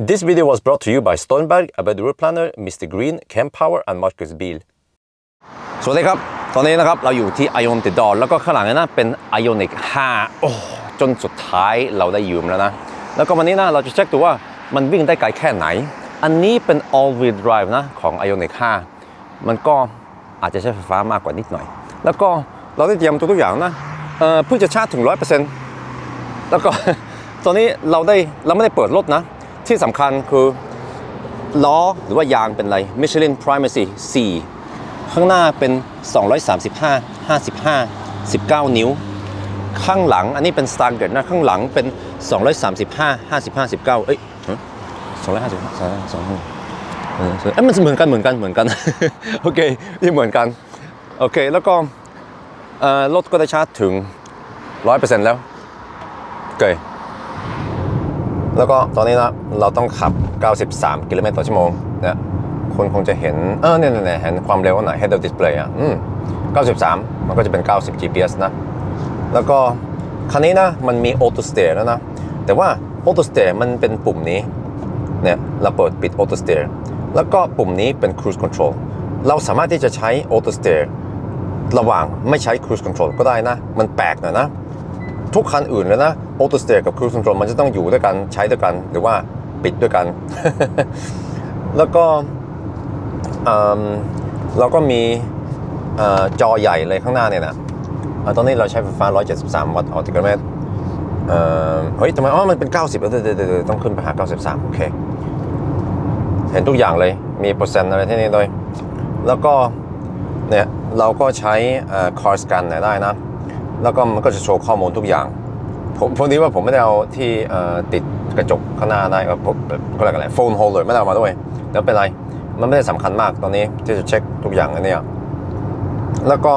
This video was brought to you by Stoneberg, a route planner, Mr. Green, Camp Power, and Marcus Beal. สวัสดีครับ ตอนนี้นะครับเราอยู่ที่ Ionic Door แล้วก็ข้างหลังนั้นนะเป็น Ionic 5 โอ้จนสุดท้ายเราได้ยืมแล้วนะ แล้วก็วันนี้นะเราจะเช็คดูว่ามันวิ่งได้ไกลแค่ไหน อันนี้เป็น all wheel drive นะของ Ionic 5 มันก็อาจจะใช้ไฟฟ้ามากกว่านิดหน่อย แล้วก็เราได้เตรียมตัวทุกอย่างนะเออเพิ่งจะชาร์จถึง 100%แล้วก็ตอนนี้เราได้เราไม่ได้เปิดรถนะ ที่สำคัญคือล้อหรือว่ายางเป็นอะไร Michelin Primacy 4 ข้างหน้าเป็น 235 55 19 นิ้ว ข้างหลังอันนี้เป็น Standard นะข้างหลังเป็น 235 55 19 เอ้ย255 2เออเอ้ยมันเหมือนกันเหมือนกันเหมือนกัน โอเคนี่เหมือนกัน โอเค แล้วก็รถก็ได้ชาร์จถึง 100%แล้วโอเค แล้วก็ตอนนี้นะเราต้องขับ 93 กิโลเมตรต่อชั่วโมงนะคุณคงจะเห็นเออเนี่ยเนี่ยเห็นความเร็วหน่อย head up display อะอืม93 มันก็จะเป็น 90 GPS นะ แล้วก็คันนี้นะมันมี auto steer แล้วนะ แต่ว่า auto steer มันเป็นปุ่มนี้เนี่ยเราเปิดปิด auto steer แล้วก็ปุ่มนี้เป็น cruise control เราสามารถที่จะใช้ auto steer ระหว่างไม่ใช้ cruise control ก็ได้นะ มันแปลกหน่อยนะ ทุกคันอื่นเลยนะ auto steer กับ cruise control มันจะต้องอยู่ด้วยกันใช้ด้วยกันหรือว่าปิดด้วยกัน แล้วก็เราก็มีอจอใหญ่เลยข้างหน้าเนี่ยนะอตอนนี้เราใช้ไฟฟ้า 173 วัตต์ต่อกิโลเมตรเฮ้ยทำไมอ๋อมันเป็น 90เดี๋ยวเดี๋ยวเดี๋ยวต้องขึ้นไปหา 93 โอเค เห็นทุกอย่างเลยมีเปอร์เซ็นต์อะไรที่นี่ด้วย แล้วก็เนี่ยเราก็ใช้เอ่อ car scan เนี่ยได้นะ แล้วก็มันก็จะโชว์ข้อมูลทุกอย่าง ผมพอดีว่าผมไม่ได้เอาที่ติดกระจกข้างหน้าได้ก็ผมก็เรียกอะไรโฟนโฮลเลยไม่ได้เอามาด้วยแต่ไม่เป็นไร มันไม่ได้สำคัญมากตอนนี้ที่จะเช็คทุกอย่างอันเนี้ยแล้วก็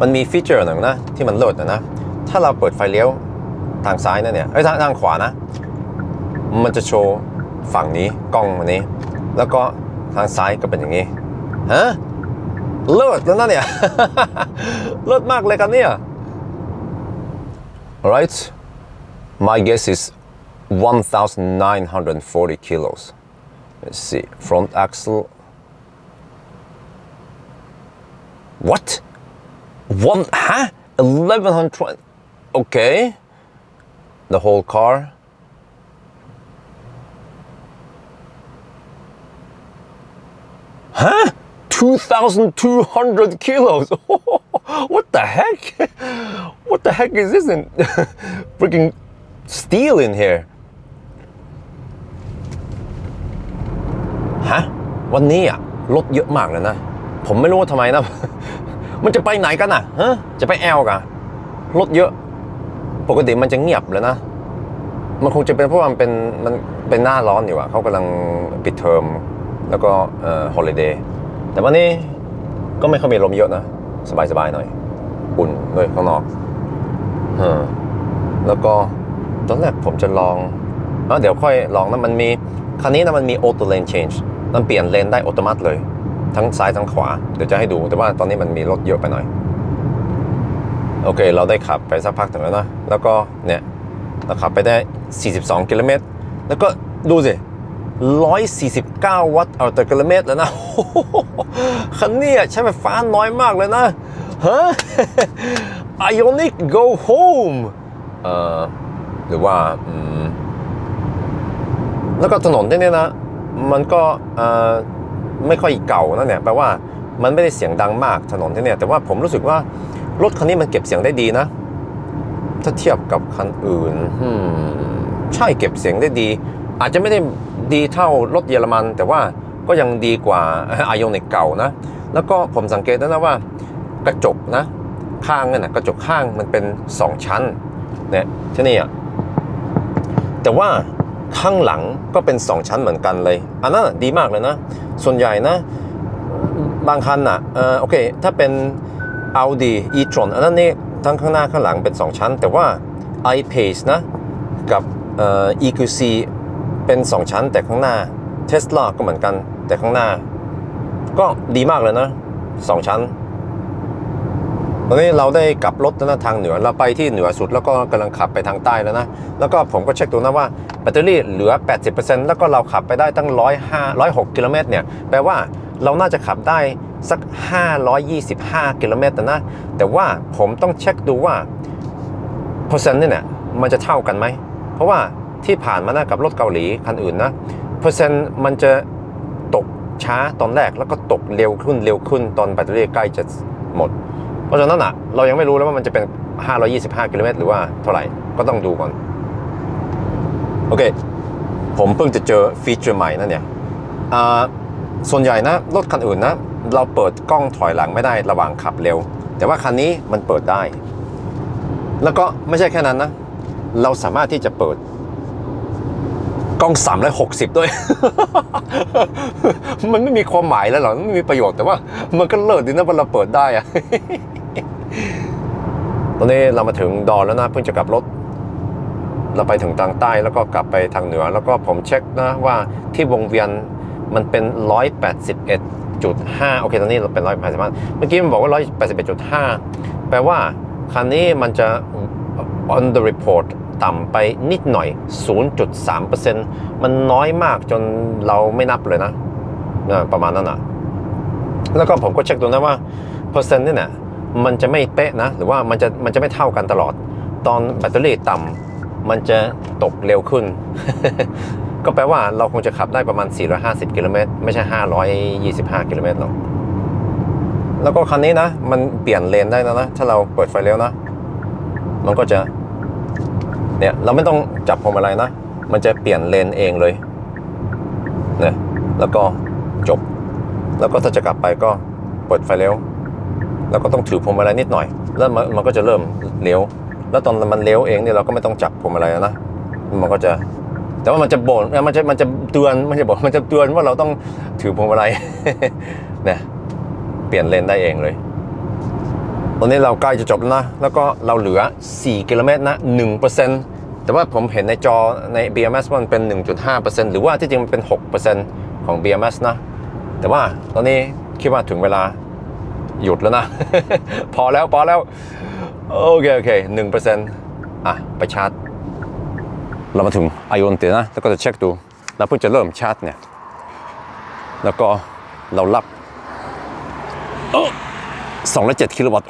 มันมีฟีเจอร์หนึ่งนะที่มันเลิศนะนะ ถ้าเราเปิดไฟเลี้ยวทางซ้ายนั่นเนี่ยเอ้ยทางทางขวานะ มันจะโชว์ฝั่งนี้กล้องอันนี้ แล้วก็ทางซ้ายก็เป็นอย่างนี้ฮะเลิศแล้วนะเนี่ยเลิศมากเลยกันเนี่ย Alright, my guess is 1,940 kilos. Let's see, front axle. What? One, huh? 1120. Okay. The whole car. Huh? 2,200 kilos. what the heck? What the heck is this? In freaking steel in here. ฮะวันนี้อะรถเยอะมากเลยนะ ผมไม่รู้ว่าทำไมนะ มันจะไปไหนกันอะฮะ จะไปแอลกันรถเยอะ ปกติมันจะเงียบเลยนะ มันคงจะเป็นเพราะมันเป็นมันเป็นหน้าร้อนอยู่อะเขากำลังปิดเทอมแล้วก็เอ่อฮอลิเดย์ แต่วันนี้ก็ไม่ค่อยมีลมเยอะนะ สบายๆหน่อย อุ่นด้วยข้างนอกเออแล้วก็ตอนแรกผมจะลองเอ้าเดี๋ยวค่อยลองนะมันมีคันนี้นะมันมี auto lane change มันเปลี่ยนเลนได้อัตโนมัติเลย ทั้งซ้ายทั้งขวา เดี๋ยวจะให้ดูแต่ว่าตอนนี้มันมีรถเยอะไปหน่อย โอเค เราได้ขับไปสักพักถึงแล้วนะ แล้วก็เนี่ยเราขับไปได้ 42 กิโลเมตร แล้วก็ดูสิ 149 วัตต์ต่อกิโลเมตรแล้วนะคันนี้ใช้ไฟฟ้าน้อยมากเลยนะฮะ Ionic go home เอ่อหรือว่าอืมแล้วก็ถนนที่นี่นะ มันก็เอ่อไม่ค่อยเก่านะเนี่ยแปลว่ามันไม่ได้เสียงดังมากถนนที่เนี่ยแต่ว่าผมรู้สึกว่ารถคันนี้มันเก็บเสียงได้ดีนะ ถ้าเทียบกับคันอื่นใช่เก็บเสียงได้ดี อาจจะไม่ได้ ดีเท่ารถเยอรมัน แต่ว่าก็ยังดีกว่าไอโอนิกเก่านะ แล้วก็ผมสังเกตแล้วนะว่ากระจกนะ ข้างนั่นนะกระจกข้างมันเป็น 2 ชั้นเนี่ยที่นี่อะแต่ว่าข้างหลังก็เป็น 2 ชั้นเหมือนกันเลย อันนั้นดีมากเลยนะ ส่วนใหญ่นะ บางคันอะเออโอเค ถ้าเป็น Audi e-tron อันนั้นนี่ทั้งข้างหน้าข้างหลังเป็น 2 ชั้น แต่ว่า i-Pace นะ กับเออ EQC เป็น 2 ชั้นแต่ข้างหน้า Tesla ก็เหมือนกันแต่ข้างหน้า ก็ดีมากเลยนะ2ชั้น ตอนนี้เราได้กลับรถแล้วนะทางเหนือเราไปที่เหนือสุดแล้วก็กำลังขับไปทางใต้แล้วนะ แล้วก็ผมก็เช็คดูนะว่าแบตเตอรี่เหลือ 80%แล้วก็เราขับไปได้ตั้ง 105 106กิโลเมตรเนี่ยแปลว่าเราน่าจะขับได้สัก 525กิโลเมตรนะ แต่ว่าผมต้องเช็คดูว่าเปอร์เซ็นต์เนี่ยมันจะเท่ากันไหม เพราะว่า ที่ผ่านมานะกับรถเกาหลีคันอื่นนะเปอร์เซ็นต์มันจะตกช้าตอนแรกแล้วก็ตกเร็วขึ้นเร็วขึ้นตอนแบตเตอรี่ใกล้จะหมด เพราะฉะนั้นอะเรายังไม่รู้เลยว่ามันจะเป็น 525 กิโลเมตรหรือว่าเท่าไหร่ก็ต้องดูก่อน โอเค ผมเพิ่งจะเจอฟีเจอร์ใหม่นั่นเนี่ยส่วนใหญ่นะรถคันอื่นนะ เราเปิดกล้องถอยหลังไม่ได้ระหว่างขับเร็ว แต่ว่าคันนี้มันเปิดได้ แล้วก็ไม่ใช่แค่นั้นนะ เราสามารถที่จะเปิด กล้อง 360 ด้วย มันไม่มีความหมายแล้วหรอมันไม่มีประโยชน์แต่ว่า มันก็เลิศดีนะเว่าเราเปิดได้อะตอนนี้เรามาถึงดอนแล้วนะเพิ่งจะกลับรถ เราไปถึงทางใต้แล้วก็กลับไปทางเหนือ แล้วก็ผมเช็คนะว่าที่วงเวียนมันเป็น 181.5 โอเค ตอนนี้เราเป็น 185เมื่อกี้มันบอกว่า 181.5 แปลว่าคันนี้มันจะ on the report ต่ำไปนิดหน่อย 0.3%มันน้อยมากจนเราไม่นับเลยนะนะประมาณนั้นอะ แล้วก็ผมก็เช็คดูนะว่าเปอร์เซ็นต์นี่เนี่ยมันจะไม่เป๊ะนะ หรือว่ามันจะมันจะไม่เท่ากันตลอด ตอนแบตเตอรี่ต่ำมันจะตกเร็วขึ้น ก็แปลว่าเราคงจะขับได้ประมาณ 450 กิโลเมตรไม่ใช่ 525 กิโลเมตรหรอกแล้วก็คันนี้นะ มันเปลี่ยนเลนได้แล้วนะ ถ้าเราเปิดไฟเลี้ยวนะ มันก็จะ เนี่ยเราไม่ต้องจับพวงมาลัยนะ มันจะเปลี่ยนเลนเองเลยเนี่ยแล้วก็จบ แล้วก็ถ้าจะกลับไปก็เปิดไฟเลี้ยวแล้วก็ต้องถือพวงมาลัยนิดหน่อย แล้วมันมันก็จะเริ่มเลี้ยว แล้วตอนมันเลี้ยวเองเนี่ยเราก็ไม่ต้องจับพวงมาลัยแล้วนะ มันก็จะ แต่ว่ามันจะบ่นมันจะมันจะเตือนมันจะบอกมันจะเตือนว่าเราต้องถือพวงมาลัยเนี่ยเปลี่ยนเลนได้เองเลย ตอนนี้เราใกล้จะจบแล้วนะ แล้วก็เราเหลือ 4 กิโลเมตรนะ1%แต่ว่าผมเห็นในจอใน BMS มันเป็น 1.5%หรือว่าที่จริงมันเป็น 6%ของ BMS นะ แต่ว่าตอนนี้คิดว่าถึงเวลาหยุดแล้วนะ พอแล้วพอแล้ว โอเค โอเค1%อะ ไปชาร์จ เรามาถึงไอออนเตนะ แล้วก็จะเช็คดูเราเพิ่งจะเริ่มชาร์จเนี่ย แล้วก็เรารับ 207 กิโลวัตต์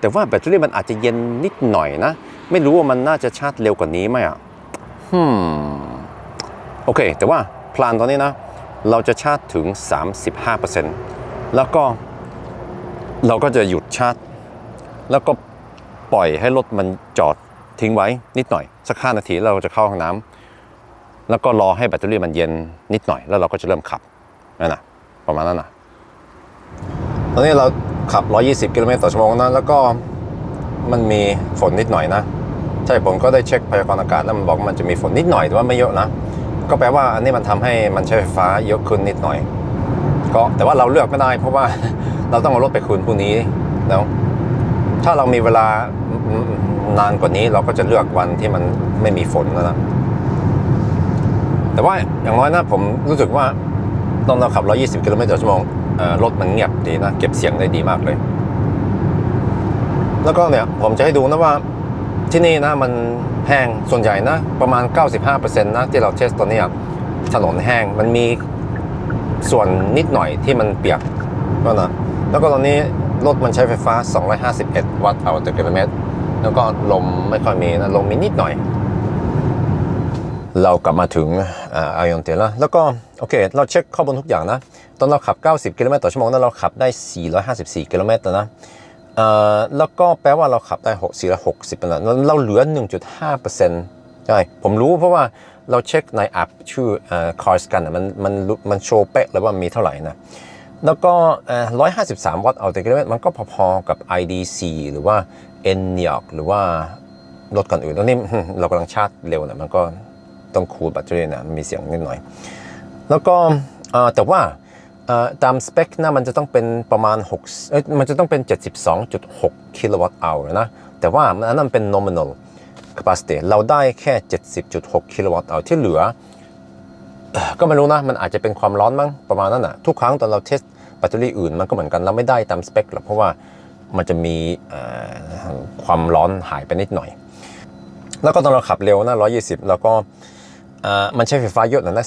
แต่ว่าแบตเตอรี่มันอาจจะเย็นนิดหน่อยนะ ไม่รู้ว่ามันน่าจะชาร์จเร็วกว่านี้ไหมอะฮึมโอเค แต่ว่าพลานตอนนี้นะ เราจะชาร์จถึง 35%แล้วก็เราก็จะหยุดชาร์จ แล้วก็ปล่อยให้รถมันจอดทิ้งไว้นิดหน่อย สักห้านาทีเราจะเข้าห้องน้ำแล้วก็รอให้แบตเตอรี่มันเย็นนิดหน่อย แล้วเราก็จะเริ่มขับนั่นนะประมาณนั้นนะ ตอนนี้เราขับ 120 กิโลเมตรต่อชั่วโมงนะ แล้วก็มันมีฝนนิดหน่อยนะ ใช่ผมก็ได้เช็คพยากรณ์อากาศแล้วมันบอกว่ามันจะมีฝนนิดหน่อยแต่ว่าไม่เยอะนะ ก็แปลว่าอันนี้มันทำให้มันใช้ไฟฟ้าเยอะขึ้นนิดหน่อย ก็แต่ว่าเราเลือกไม่ได้ เพราะว่าเราต้องเอารถไปคืนพรุ่งนี้แล้วถ้าเรามีเวลานานกว่านี้เราก็จะเลือกวันที่มันไม่มีฝนแล้วนะแต่ว่าอย่างน้อยนะผมรู้สึกว่าตอนเราขับ 120 กิโลเมตรต่อชั่วโมง รถมันเงียบดีนะ เก็บเสียงได้ดีมากเลย แล้วก็เนี่ยผมจะให้ดูนะว่าที่นี่นะมันแห้งส่วนใหญ่นะ ประมาณ 95%นะที่เราเทสตอนนี้ถนนแห้งมันมีส่วนนิดหน่อยที่มันเปียกก็นะแล้วก็ตอนนี้รถมันใช้ไฟฟ้า 251 วัตต์ต่อกิโลเมตร แล้วก็ลมไม่ค่อยมีนะ ลมมีนิดหน่อย เรากลับมาถึงไอออนเตแล้ว แล้วก็โอเค เราเช็คข้อมูลทุกอย่างนะ ตอนเราขับ 90 กิโลเมตรต่อชั่วโมงนั้นเราขับได้ 454 กิโลเมตรนะแล้วก็แปลว่าเราขับได้6 460เป็นแล้วเราเหลือ 1.5%ใช่ ผมรู้เพราะว่าเราเช็คในแอปชื่อ Cars กันมันมันมันโชว์เป๊ะเลยว่ามีเท่าไหร่นะ แล้วก็ 153 วัตต์เอาต่อกิโลเมตรมันก็พอๆกับ IDC หรือว่า e n i o c หรือว่ารถกันอื่นตอนนี้เรากำลังชาร์จเร็วนะมันก็ ต้องคูลแบตเตอรี่นะมีเสียงนิดหน่อย แล้วก็แต่ว่าตามสเปคนะมันจะต้องเป็นประมาณ6เอ้ยมันจะต้องเป็น 72.6 กิโลวัตต์เอานะ แต่ว่ามันอันนั้นเป็น nominal capacity เราได้แค่ 70.6 กิโลวัตต์เอาที่เหลือ ก็ไม่รู้นะ มันอาจจะเป็นความร้อนมั้งประมาณนั้นอะทุกครั้งตอนเราเทสแบตเตอรี่อื่นมันก็เหมือนกัน เราไม่ได้ตามสเปคหรอกเพราะว่ามันจะมีความร้อนหายไปนิดหน่อย แล้วก็ตอนเราขับเร็วนะ120 แล้วก็ มันใช้ไฟฟ้าเยอะนะ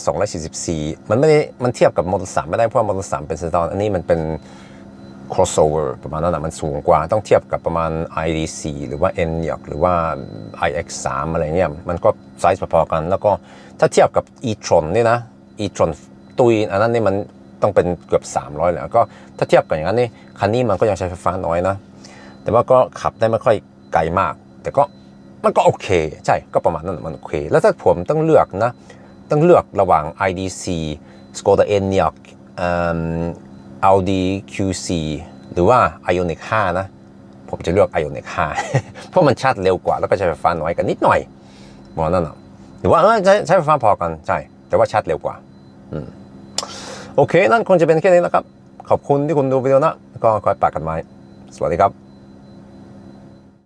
244 มันไม่ได้มันเทียบกับมอเตอร์สามไม่ได้เพราะว่ามอเตอร์สามเป็นสตอนอันนี้มันเป็น crossover ประมาณนั้นนะมันสูงกว่าต้องเทียบกับประมาณ ID4 หรือว่า n ยหรือว่า iX3 อะไรเงี้ยมันก็ไซส์พอๆกัน แล้วก็ถ้าเทียบกับ e-tron นี่นะ e-tron ตุยอันนั้นนี่มันต้องเป็นเกือบ 300แล้วก็ถ้าเทียบกันอย่างนั้นนี่คันนี้มันก็ยังใช้ไฟฟ้าน้อยนะ แต่ว่าก็ขับได้ไม่ค่อยไกลมาก แต่ก็ มันก็โอเค ใช่ก็ประมาณนั้นมันโอเค แล้วถ้าผมต้องเลือกนะ ต้องเลือกระหว่าง IDC Skoda Enyaq Audi Q4 หรือว่า Ioniq 5 นะ ผมจะเลือก Ioniq 5 เพราะมันชาร์จเร็วกว่าแล้วก็ใช้ไฟฟ้าน้อยกันนิดหน่อยมองนั่นนะหรือว่าใช้ใช้ไฟฟ้าพอกันใช่ แต่ว่าชาร์จเร็วกว่าโอเค นั่นคงจะเป็นแค่นี้นะครับ ขอบคุณที่คุณดูวิดีโอนะ ก็คอยปากกันไว้ สวัสดีครับ